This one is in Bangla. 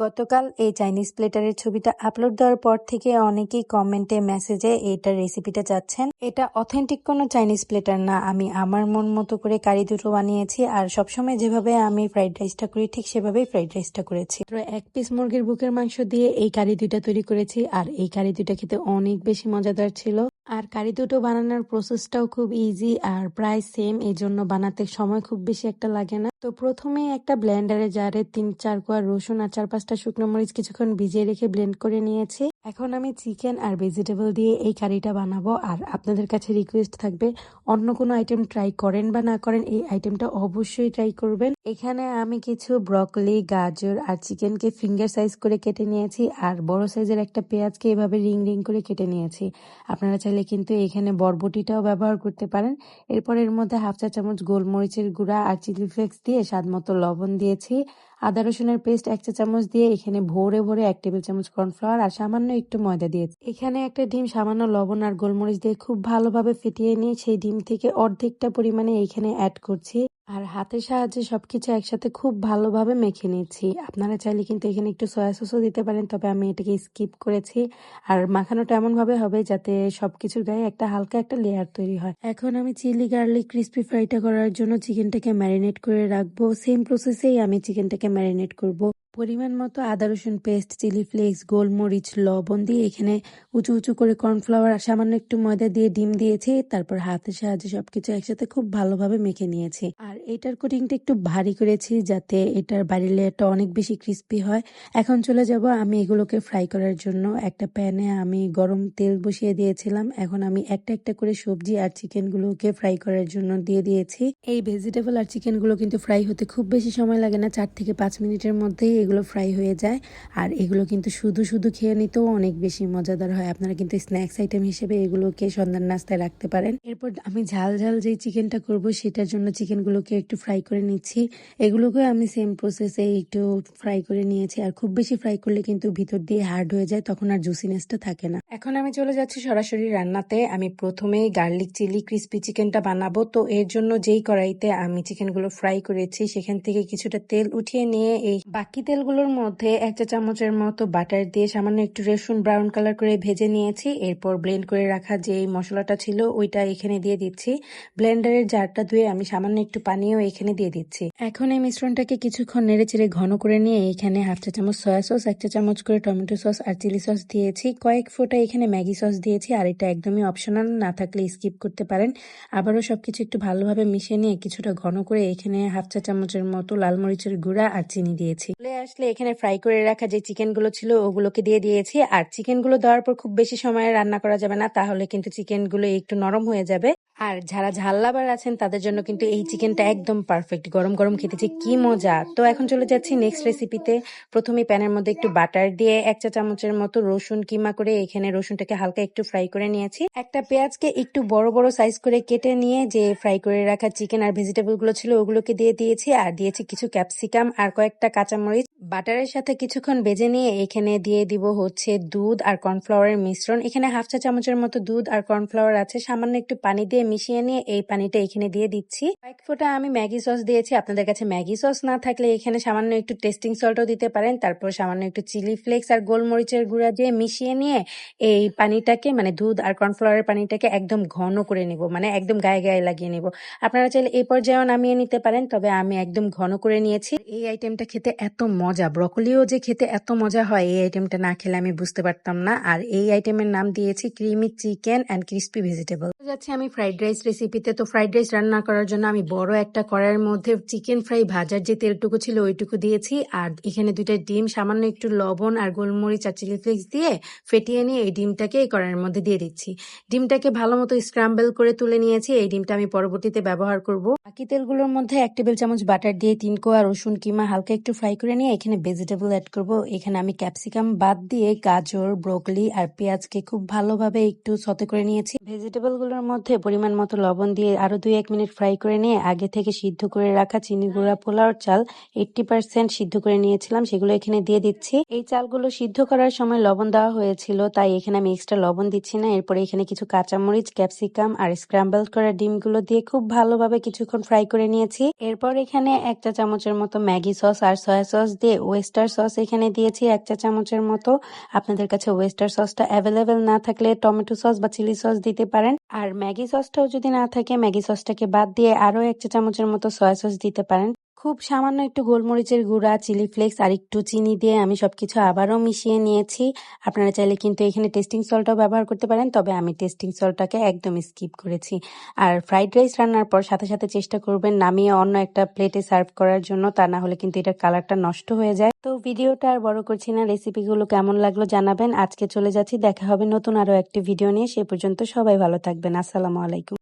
গতকাল এই চাইনিজ প্লেটারের ছবিটা আপলোড দেওয়ার পর থেকে অনেকেই কমেন্টে মেসেজে এইটার রেসিপিটা চাচ্ছেন। এটা অথেন্টিক কোনো চাইনিজ প্লেটার না। আমি আমার মন মতো করে কারি দুটো বানিয়েছি আর সবসময় যেভাবে আমি ফ্রাইড রাইসটা করি, ঠিক সেভাবেই ফ্রাইড রাইসটা করেছি। তো এক পিস মুরগির বুকের মাংস দিয়ে এই কারি দুইটা তৈরি করেছি আর এই কারি দুইটা খেতে অনেক বেশি মজাদার ছিল। আর কারি দুটো বানানোর প্রসেসটাও খুব ইজি আর প্রায় সেম এই জন্য বানাতে সময় খুব বেশি একটা লাগে না। তো প্রথমে একটা ব্লেন্ডারে জারে তিন চার কোয়া রসুন আর চার পাঁচটা শুকনো মরিচ কিছুক্ষণ ভিজিয়ে রেখে ব্লেন্ড করে নিয়েছি। এখন আমি চিকেন আর ভেজিটেবল দিয়ে এই কারিটা বানাবো আর আপনাদের কাছে রিকোয়েস্ট থাকবে, অন্য কোনো আইটেম ট্রাই করেন বা না করেন, এই আইটেমটা অবশ্যই ট্রাই করবেন। এখানে আমি কিছু ব্রকলি, গাজর আর চিকেনকে ফিঙ্গার সাইজ করে কেটে নিয়েছি আর বড় সাইজের একটা পেঁয়াজকে এভাবে রিং রিং করে কেটে নিয়েছি। আপনারা চাইলে কিন্তু এখানে বরবটিটাও ব্যবহার করতে পারেন। এরপর এর মধ্যে হাফ চা চামচ গোলমরিচের গুঁড়া আর চিলি ফ্লেক্স দিয়ে স্বাদ মতো লবণ দিয়েছি। আদা রসুনের পেস্ট এক চা চামচ দিয়ে এখানে ভোরে ভরে এক টেবিল চামচ কর্নফ্লাওয়ার আর সামান্য একটু ময়দা দিয়েছি। এখানে একটা ডিম, সামান্য লবণ আর গোলমরিচ দিয়ে খুব ভালোভাবে ফেটিয়ে নিয়ে সেই ডিম থেকে অর্ধেকটা পরিমাণে এখানে অ্যাড করছি। আর হাতের সাহায্যে সবকিছু একসাথে খুব ভালোভাবে মেখে নিচ্ছি। আপনারা চাইলে কিন্তু এখানে একটু সয়া সসও দিতে পারেন, তবে আমি এটাকে স্কিপ করেছি। আর মাখানোটা এমনভাবে হবে যাতে সবকিছুর গায়ে একটা হালকা একটা লেয়ার তৈরি হয়। এখন আমি চিলি গার্লিক ক্রিস্পি ফ্রাইটা করার জন্য চিকেনটাকে ম্যারিনেট করে রাখব। সেম প্রসেসেই আমি চিকেনটাকে ম্যারিনেট করব। পরিমাণ মতো আদা, রসুন পেস্ট, চিলি ফ্লেক্স, গোলমরিচ, লবণ দিয়ে এখানে উঁচু উঁচু করে কর্নফ্লাওয়ার সামান্য একটু ময়দা দিয়ে ডিম দিয়েছি। তারপর হাতের সাহায্যে সবকিছু একসাথে খুব ভালোভাবে মেখে নিয়েছি। আর এটার কোটিংটা একটু ভারী করেছি যাতে এটার বাড়ির লেয়ারটা অনেক বেশি ক্রিস্পি হয়। এখন চলে যাব আমি এগুলোকে ফ্রাই করার জন্য। একটা প্যানে আমি গরম তেল বসিয়ে দিয়েছিলাম। এখন আমি একটা একটা করে সবজি আর চিকেনগুলোকে ফ্রাই করার জন্য দিয়ে দিয়েছি। এই ভেজিটেবল আর চিকেনগুলো কিন্তু ফ্রাই হতে খুব বেশি সময় লাগে না। চার থেকে পাঁচ মিনিটের মধ্যেই এগুলো ফ্রাই হয়ে যায়। আর এগুলো কিন্তু শুধু শুধু খেয়ে নিতেও অনেক বেশি মজাদার হয়। আপনারা কিন্তু স্ন্যাক্স আইটেম হিসেবে এগুলোকে সন্ধ্যার নাস্তায় রাখতে পারেন। এরপর আমি ঝাল ঝাল যেই চিকেনটা করব, সেটার জন্য চিকেনগুলোকে একটু ফ্রাই করে নিচ্ছি। এগুলোকে আমি সেম প্রসেসে একটু ফ্রাই করে নিয়েছি। আর খুব বেশি ফ্রাই করলে কিন্তু ভিতর দিয়ে হার্ড হয়ে যায়, তখন আর জুসিনেসটা থাকে না। এখন আমি চলে যাচ্ছি সরাসরি রান্নাতে। আমি প্রথমেই গার্লিক চিলি ক্রিস্পি চিকেনটা বানাবো। তো এর জন্য যেই কড়াইতে আমি চিকেনগুলো ফ্রাই করেছি, সেখান থেকে কিছুটা তেল উঠিয়ে নিয়ে এই বাকি তেলগুলোর মধ্যে এক চা চামচের মতো বাটার দিয়ে সামান্য একটু রসুন ব্রাউন কালার করে ভেজে নিয়েছি। এরপর ব্লেন্ড করে রাখা যে মশলাটা ছিল, ওইটা এখানে দিয়ে দিচ্ছি। ব্লেন্ডারের জারটা ধুয়ে আমি সামান্য একটু পানিও এখানে দিয়ে দিচ্ছি। এখন এই মিশ্রণটাকে কিছুক্ষণ নেড়ে চেড়ে ঘন করে নিয়ে এখানে হাফ চা চামচ সয়া সস এক চা চামচ করে টমেটো সস আর চিলি সস দিয়েছি। কয়েক ফোঁটা এখানে ম্যাগি সস দিয়েছি আর এটা একদমই অপশনাল না থাকলে স্কিপ করতে পারেন। আবারও সবকিছু একটু ভালোভাবে মিশিয়ে নিয়ে কিছুটা ঘন করে এখানে হাফ চা চামচের মতো লাল মরিচের গুঁড়া আর চিনি দিয়েছি। আসলে এখানে ফ্রাই করে রাখা যে চিকেনগুলো ছিল, ওগুলোকে দিয়ে দিয়েছি। আর চিকেনগুলো দেওয়ার পর খুব বেশি সময় রান্না করা যাবে না, তাহলে কিন্তু চিকেনগুলো একটু নরম হয়ে যাবে। আর যারা ঝাল লাভার আছেন, তাদের জন্য কিন্তু এই চিকেনটা একদম পারফেক্ট গরম গরম খেতে যে কি মজা! তো এখন চলে যাচ্ছি নেক্সট রেসিপিতে প্রথমে প্যানের মধ্যে একটু বাটার দিয়ে এক চা চামচের মতো রসুন কিমা করে এখানে রসুনটাকে হালকা একটু ফ্রাই করে নিয়েছি। একটা পেঁয়াজকে একটু বড় বড় সাইজ করে কেটে নিয়ে যে ফ্রাই করে রাখা চিকেন আর ভেজিটেবলগুলো ছিল, ওগুলোকে দিয়ে দিয়েছি। আর দিয়েছি কিছু ক্যাপসিকাম আর কয়েকটা কাঁচামরিচ। বাটারের সাথে কিছুক্ষণ বেজে নিয়ে এখানে দিয়ে দিব হচ্ছে দুধ আর কর্নফ্লাওয়ারের মিশ্রণ। এখানে হাফ চা চামচের মতো দুধ আর কর্নফ্লাওয়ার আছে। সামান্য একটু পানি দিয়ে মিশিয়ে নিয়ে এই পানিটা এখানে দিয়ে দিচ্ছি। কয়েক ফোঁটা আমি ম্যাগি সস দিয়েছি। আপনাদের কাছে ম্যাগি সস না থাকলে এখানে সামান্য একটু টেস্টিং সল্টও দিতে পারেন। তারপর সামান্য একটু চিলি ফ্লেক্স আর গোলমরিচের গুঁড়া দিয়ে মিশিয়ে নিয়ে এই পানিটাকে মানে দুধ আর কর্নফ্লাওয়ারের পানিটাকে একদম ঘন করে নিব। মানে একদম গায়ে গায়ে লাগিয়ে নিব। আপনারা চাইলে এই পর্যায়েও নামিয়ে নিতে পারেন, তবে আমি একদম ঘন করে নিয়েছি। এই আইটেমটা খেতে এত মজা ব্রকলিও যে খেতে এত মজা হয়, এই আইটেমটা না খেলে আমি বুঝতে পারতাম না। আর এই আইটেমের নাম দিয়েছি creamy chicken and crispy vegetable. যাচ্ছে আমি ফ্রাইড রাইস রেসিপিতে তো। ফ্রাইড রাইস রান্না করার জন্য আমি বড় একটা কড়াইয়ের মধ্যে চিকেন ফ্রাই ভাজার যে তেলটুকু ছিল ওইটুকু দিয়েছি। আর এখানে দুইটা ডিম, সামান্য একটু লবণ আর গোলমরিচ আর চিলি ফ্লেক্স দিয়ে ফেটিয়ে নিয়ে এই ডিমটাকে এই কড়াইয়ের মধ্যে দিয়ে দিচ্ছি। ডিমটাকে ভালো মতো স্ক্রাম্বল করে তুলে নিয়েছি। এই ডিমটা আমি পরবর্তীতে ব্যবহার করব। বাকি তেলগুলোর মধ্যে এক টেবিল চামচ বাটার দিয়ে তিন কোয়া রসুন কিমা হালকা একটু ফ্রাই করে নিয়ে এখানে ভেজিটেবল অ্যাড করব। এখানে আমি ক্যাপসিকাম বাদ দিয়ে গাজর ব্রোকলি আর পেঁয়াজকে খুব ভালোভাবে একটু সতে করে নিয়েছি। ভেজিটেবল গুলো মধ্যে পরিমাণ মতো লবণ দিয়ে আরও দুই এক মিনিট ফ্রাই করে নিয়ে আগে থেকে সিদ্ধ করে রাখা চিনি গুঁড়া পোলাওর চাল এইটটি পার্সেন্ট সিদ্ধ করে নিয়েছিলাম, সেগুলো এখানে দিয়ে দিচ্ছি। এই চালগুলো সিদ্ধ করার সময় লবণ দেওয়া হয়েছিল, তাই এখানে আমি এক্সট্রা লবণ দিচ্ছি না। এরপরে এখানে কিছু কাঁচামরিচ, ক্যাপসিকাম আর স্ক্র্যাম্বল করা ডিমগুলো দিয়ে খুব ভালোভাবে কিছুক্ষণ ফ্রাই করে নিয়েছি। এরপর এখানে এক চা চামচের মতো ম্যাগি সস আর সয়া সস দিয়ে ওয়েস্টার সস এখানে দিয়েছি এক চা চামচের মতো। আপনাদের কাছে ওয়েস্টার সসটা অ্যাভেলেবেল না থাকলে টমেটো সস বা চিলি সস দিতে পারেন। আর ম্যাগি সসটাও যদি না থাকে, ম্যাগি সসটাকে বাদ দিয়ে আরও একটা চামচের মতো সয়া সস দিতে পারেন। খুব সামান্য একটু গোলমরিচের গুঁড়া, চিলি ফ্লেক্স আর একটু চিনি দিয়ে আমি সবকিছু আবারও মিশিয়ে নিয়েছি। আপনারা চাইলে কিন্তু এখানে টেস্টিং সল্টও ব্যবহার করতে পারেন, তবে আমি টেস্টিং সল্টটাকে একদম স্কিপ করেছি। আর ফ্রাইড রাইস রান্নার পর সাথে সাথে চেষ্টা করবেন নামিয়ে অন্য একটা প্লেটে সার্ভ করার জন্য, তা না হলে কিন্তু এটার কালারটা নষ্ট হয়ে যায়। তো ভিডিওটা আর বড় করছি না, রেসিপিগুলো কেমন লাগল জানাবেন। আজকে চলে যাচ্ছি, দেখা হবে নতুন আরও একটি ভিডিও নিয়ে, সে পর্যন্ত সবাই ভালো থাকবেন, আসসালামু আলাইকুম।